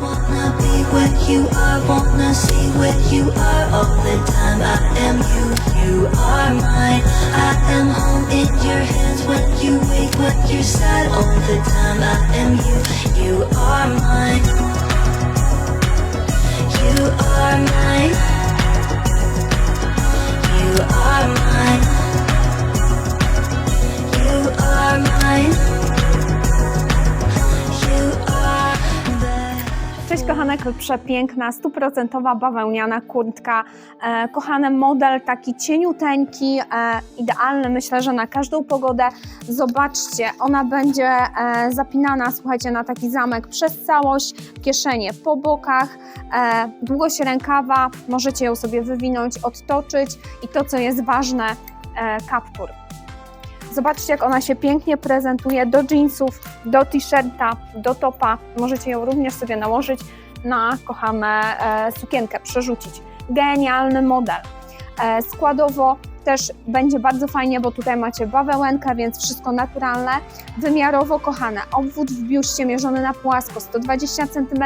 Wanna be where you are, wanna see where you are all the time. I am you, you are mine. I am home in your hands when you wake, when you're sad all the time. I am you, you are mine. Przepiękna, stuprocentowa bawełniana kurtka. E, kochany model, taki cieniuteńki, e, idealny myślę, że na każdą pogodę. Zobaczcie, ona będzie e, zapinana, słuchajcie, na taki zamek przez całość, kieszenie po bokach, długość rękawa, możecie ją sobie wywinąć, odtoczyć i to, co jest ważne, kaptur. Zobaczcie, jak ona się pięknie prezentuje do jeansów, do t-shirta, do topa. Możecie ją również sobie nałożyć na kochane e, sukienkę, przerzucić. Genialny model. E, składowo też będzie bardzo fajnie, bo tutaj macie bawełenkę, więc wszystko naturalne. Wymiarowo kochane. Obwód w biuście mierzony na płasko 120 cm,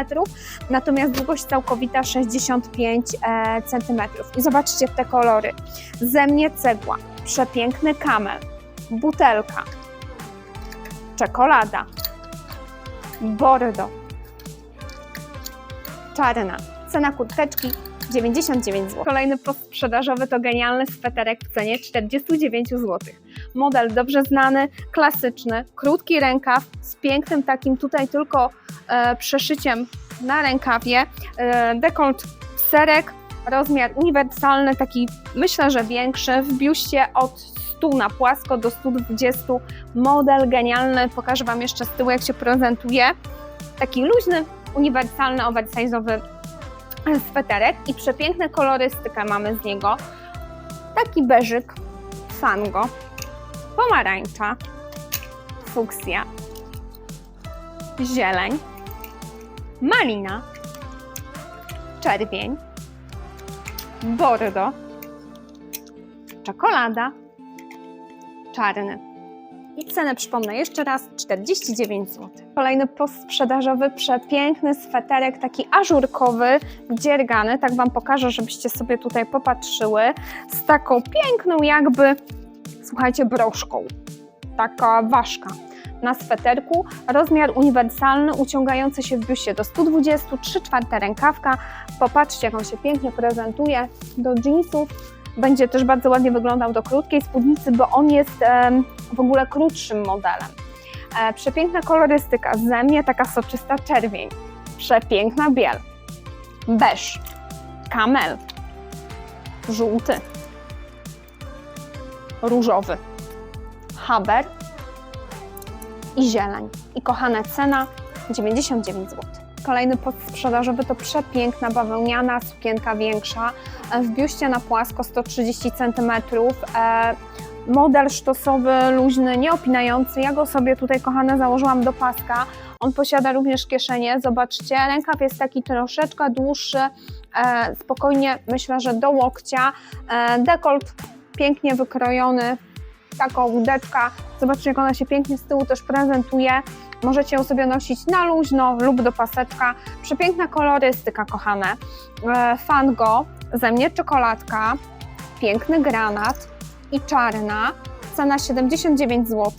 natomiast długość całkowita 65 e, cm. I zobaczcie te kolory. Ze mnie cegła, przepiękny kamel, butelka, czekolada, bordo, czarna. Cena kurteczki 99 zł. Kolejny post sprzedażowy to genialny sweterek w cenie 49 zł. Model dobrze znany, klasyczny, krótki rękaw z pięknym takim tutaj tylko e, przeszyciem na rękawie, e, dekolt serek, rozmiar uniwersalny, taki myślę, że większy, w biuście od 100 na płasko do 120. Model genialny, pokażę Wam jeszcze z tyłu jak się prezentuje. Taki luźny, uniwersalny, oversize'owy sweterek i przepiękne kolorystykę mamy z niego. Taki beżyk, fango, pomarańcza, fuksja, zieleń, malina, czerwień, bordo, czekolada, czarny. I cenę przypomnę jeszcze raz 49 zł. Kolejny post sprzedażowy, przepiękny sweterek, taki ażurkowy, dziergany. Tak Wam pokażę, żebyście sobie tutaj popatrzyły. Z taką piękną jakby, słuchajcie, broszką. Taka ważka na sweterku. Rozmiar uniwersalny, uciągający się w biuście do 120, 3 czwarte rękawka. Popatrzcie, jak on się pięknie prezentuje do jeansów. Będzie też bardzo ładnie wyglądał do krótkiej spódnicy, bo on jest em, w ogóle krótszym modelem. E, przepiękna kolorystyka, ze mnie taka soczysta czerwień, przepiękna biel, beż, kamel, żółty, różowy, haber i zieleń. I kochana cena 99 zł. Kolejny podsprzedażowy to przepiękna bawełniana sukienka większa, e, w biuście na płasko 130 cm. E, model sztosowy, luźny, nieopinający. Ja go sobie tutaj, kochane, założyłam do paska. On posiada również kieszenie. Zobaczcie, rękaw jest taki troszeczkę dłuższy, e, spokojnie, myślę, że do łokcia. E, dekolt pięknie wykrojony, taka łódeczka. Zobaczcie, jak ona się pięknie z tyłu też prezentuje. Możecie ją sobie nosić na luźno lub do paseczka. Przepiękna kolorystyka, kochane. E, Fango, ze mnie czekoladka, piękny granat i czarna. Cena 79 zł.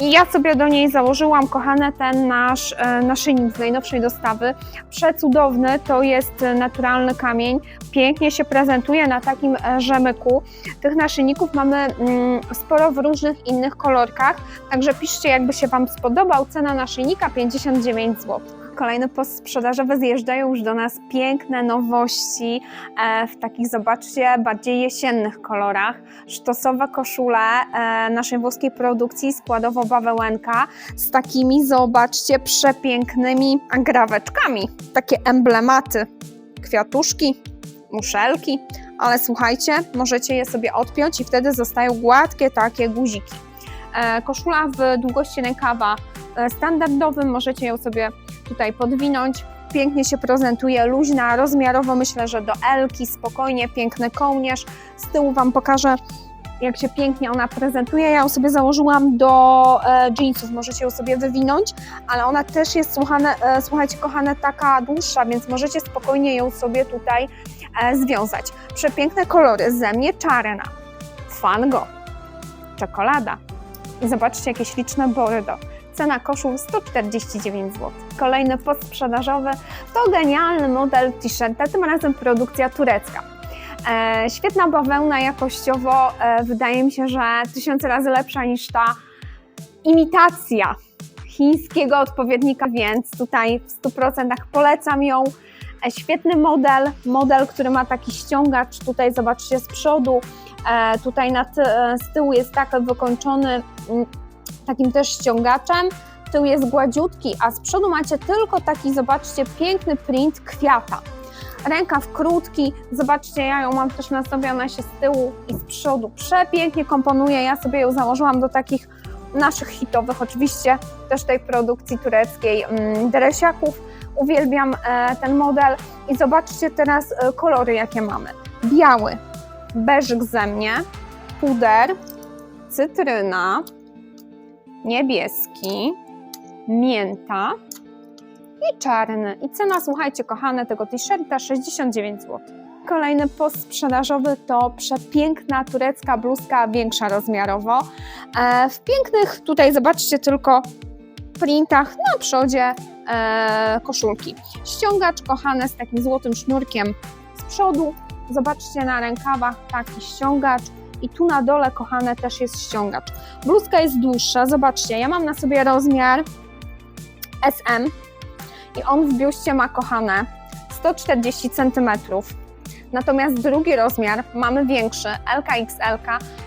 I ja sobie do niej założyłam, kochane, ten nasz e, naszyjnik z najnowszej dostawy. Przecudowny, to jest naturalny kamień. Pięknie się prezentuje na takim e, rzemyku. Tych naszyjników mamy mm, sporo w różnych innych kolorkach. Także piszcie, jakby się Wam spodobał. Cena naszyjnika 59 zł. Kolejny post sprzedażowy zjeżdżają już do nas piękne nowości e, w takich, zobaczcie, bardziej jesiennych kolorach. Sztosowe koszule e, naszej włoskiej produkcji, składowo bawełenka z takimi, zobaczcie, przepięknymi graweczkami. Takie emblematy, kwiatuszki, muszelki, ale słuchajcie, możecie je sobie odpiąć i wtedy zostają gładkie takie guziki. E, Koszula w długości rękawa standardowym, możecie ją sobie tutaj podwinąć. Pięknie się prezentuje, luźna, rozmiarowo myślę, że do Elki, spokojnie, piękny kołnierz. Z tyłu Wam pokażę jak się pięknie ona prezentuje. Ja ją sobie założyłam do e, jeansów, możecie ją sobie wywinąć, ale ona też jest, słuchane, e, słuchajcie, kochane, taka dłuższa, więc możecie spokojnie ją sobie tutaj e, związać. Przepiękne kolory, ze mnie czarna, fango, czekolada i zobaczcie, jakie śliczne bordo. Cena koszul 149 zł. Kolejny postsprzedażowy to genialny model t-shirta, tym razem produkcja turecka. E, świetna bawełna jakościowo, e, wydaje mi się, że tysiące razy lepsza niż ta imitacja chińskiego odpowiednika, więc tutaj w 100% polecam ją. E, świetny model, model, który ma taki ściągacz, tutaj zobaczcie z przodu, e, tutaj na ty, e, z tyłu jest tak wykończony mm, takim też ściągaczem, tył jest gładziutki, a z przodu macie tylko taki, zobaczcie, piękny print kwiata. Rękaw krótki, zobaczcie, ja ją mam też na ona się z tyłu i z przodu przepięknie komponuje. Ja sobie ją założyłam do takich naszych hitowych, oczywiście też tej produkcji tureckiej mm, dresiaków. Uwielbiam e, ten model i zobaczcie teraz e, kolory, jakie mamy. Biały, beżyk ze mnie, puder, cytryna, niebieski, mięta i czarny. I cena, słuchajcie, kochane, tego t-shirta 69 zł. Kolejny post sprzedażowy to przepiękna turecka bluzka, większa rozmiarowo. E, w pięknych, tutaj zobaczcie tylko, printach na przodzie e, koszulki. Ściągacz, kochane, z takim złotym sznurkiem z przodu. Zobaczcie na rękawach taki ściągacz. I tu na dole, kochane, też jest ściągacz. Bluzka jest dłuższa, zobaczcie, ja mam na sobie rozmiar SM i on w biuście ma, kochane, 140 cm. Natomiast drugi rozmiar mamy większy, LKXL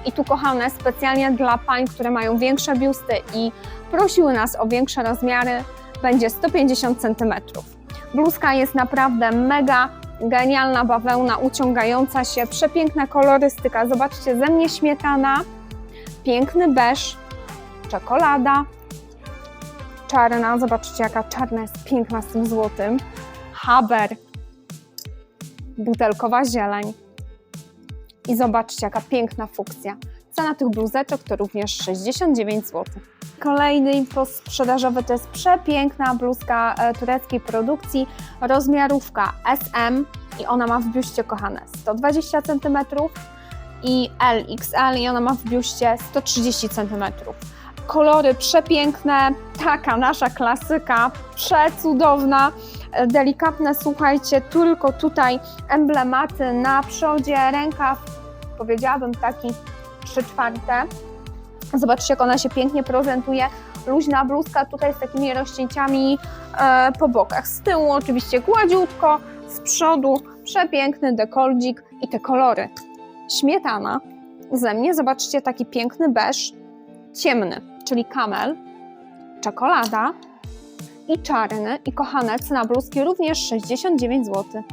i tu, kochane, specjalnie dla pań, które mają większe biusty i prosiły nas o większe rozmiary, będzie 150 cm. Bluzka jest naprawdę mega genialna bawełna, uciągająca się, przepiękna kolorystyka. Zobaczcie, ze mnie śmietana, piękny beż, czekolada, czarna, zobaczcie jaka czarna jest piękna z tym złotym, haber, butelkowa zieleń i zobaczcie jaka piękna fukcja. Cena tych bluzeczek to również 69 zł. Kolejny post sprzedażowy to jest przepiękna bluzka e, tureckiej produkcji, rozmiarówka SM i ona ma w biuście, kochane, 120 cm i LXL i ona ma w biuście 130 cm. Kolory przepiękne, taka nasza klasyka, przecudowna, e, delikatne, słuchajcie, tylko tutaj emblematy na przodzie, rękaw, powiedziałabym taki 3 czwarte. Zobaczcie, jak ona się pięknie prezentuje. Luźna bluzka tutaj z takimi rozcięciami e, po bokach. Z tyłu oczywiście gładziutko, z przodu przepiękny dekoldzik i te kolory. Śmietana. Ze mnie zobaczcie taki piękny beż, ciemny, czyli kamel, czekolada i czarny. I kochane, cena bluzki również 69 zł.